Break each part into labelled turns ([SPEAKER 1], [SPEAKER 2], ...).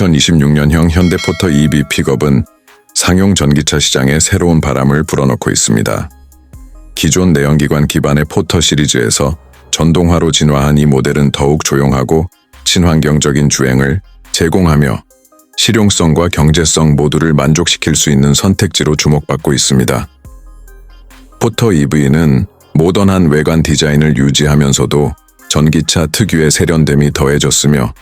[SPEAKER 1] 2026년형 현대포터 EV 픽업은 상용 전기차 시장에 새로운 바람을 불어넣고 있습니다. 기존 내연기관 기반의 포터 시리즈에서 전동화로 진화한 이 모델은 더욱 조용하고 친환경적인 주행을 제공하며 실용성과 경제성 모두를 만족시킬 수 있는 선택지로 주목받고 있습니다. 포터 EV는 모던한 외관 디자인을 유지하면서도 전기차 특유의 세련됨이 더해졌으며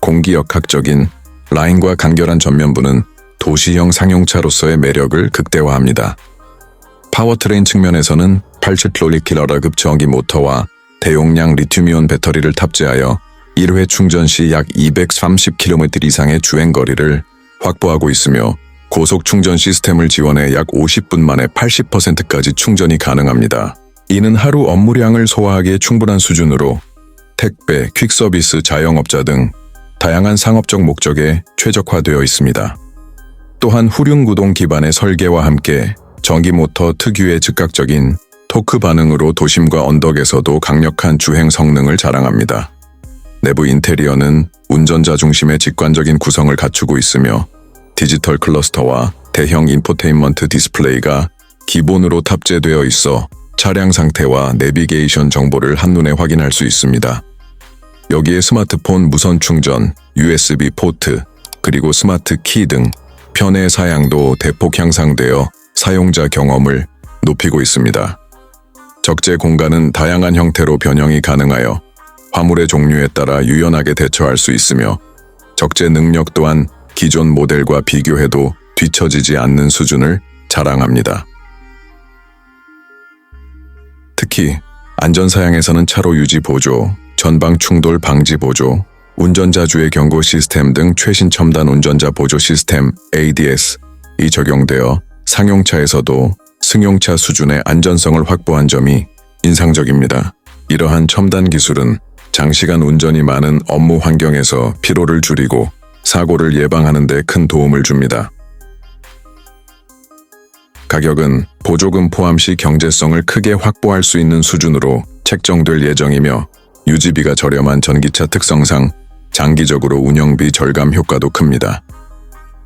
[SPEAKER 1] 공기역학적인 라인과 간결한 전면부는 도시형 상용차로서의 매력을 극대화합니다. 파워트레인 측면에서는 87킬로라급 전기 모터와 대용량 리튬이온 배터리를 탑재하여 1회 충전 시 약 230km 이상의 주행 거리를 확보하고 있으며 고속 충전 시스템을 지원해 약 50분 만에 80%까지 충전이 가능합니다. 이는 하루 업무량을 소화하기에 충분한 수준으로 택배, 퀵서비스, 자영업자 등 다양한 상업적 목적에 최적화되어 있습니다. 또한 후륜구동 기반의 설계와 함께 전기 모터 특유의 즉각적인 토크 반응으로 도심과 언덕에서도 강력한 주행 성능을 자랑합니다. 내부 인테리어는 운전자 중심의 직관적인 구성을 갖추고 있으며 디지털 클러스터와 대형 인포테인먼트 디스플레이가 기본으로 탑재되어 있어 차량 상태와 내비게이션 정보를 한눈에 확인할 수 있습니다. 여기에 스마트폰 무선 충전, USB 포트, 그리고 스마트 키 등 편의 사양도 대폭 향상되어 사용자 경험을 높이고 있습니다. 적재 공간은 다양한 형태로 변형이 가능하여 화물의 종류에 따라 유연하게 대처할 수 있으며 적재 능력 또한 기존 모델과 비교해도 뒤처지지 않는 수준을 자랑합니다. 특히 안전사양에서는 차로 유지 보조, 전방 충돌 방지 보조, 운전자 주의 경고 시스템 등 최신 첨단 운전자 보조 시스템 ADS이 적용되어 상용차에서도 승용차 수준의 안전성을 확보한 점이 인상적입니다. 이러한 첨단 기술은 장시간 운전이 많은 업무 환경에서 피로를 줄이고 사고를 예방하는 데 큰 도움을 줍니다. 가격은 보조금 포함 시 경제성을 크게 확보할 수 있는 수준으로 책정될 예정이며 유지비가 저렴한 전기차 특성상 장기적으로 운영비 절감 효과도 큽니다.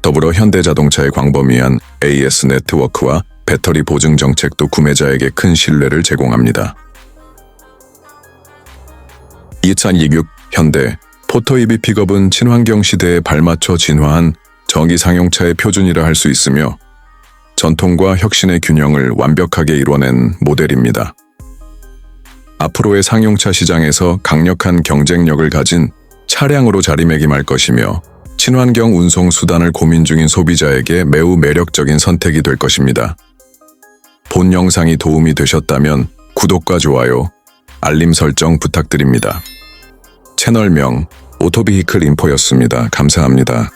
[SPEAKER 1] 더불어 현대자동차의 광범위한 AS 네트워크와 배터리 보증 정책도 구매자에게 큰 신뢰를 제공합니다. 2026 현대 포터 EV 픽업은 친환경 시대에 발맞춰 진화한 전기 상용차의 표준이라 할 수 있으며 전통과 혁신의 균형을 완벽하게 이뤄낸 모델입니다. 앞으로의 상용차 시장에서 강력한 경쟁력을 가진 차량으로 자리매김할 것이며 친환경 운송 수단을 고민 중인 소비자에게 매우 매력적인 선택이 될 것입니다. 본 영상이 도움이 되셨다면 구독과 좋아요, 알림 설정 부탁드립니다. 채널명 오토비히클 인포였습니다. 감사합니다.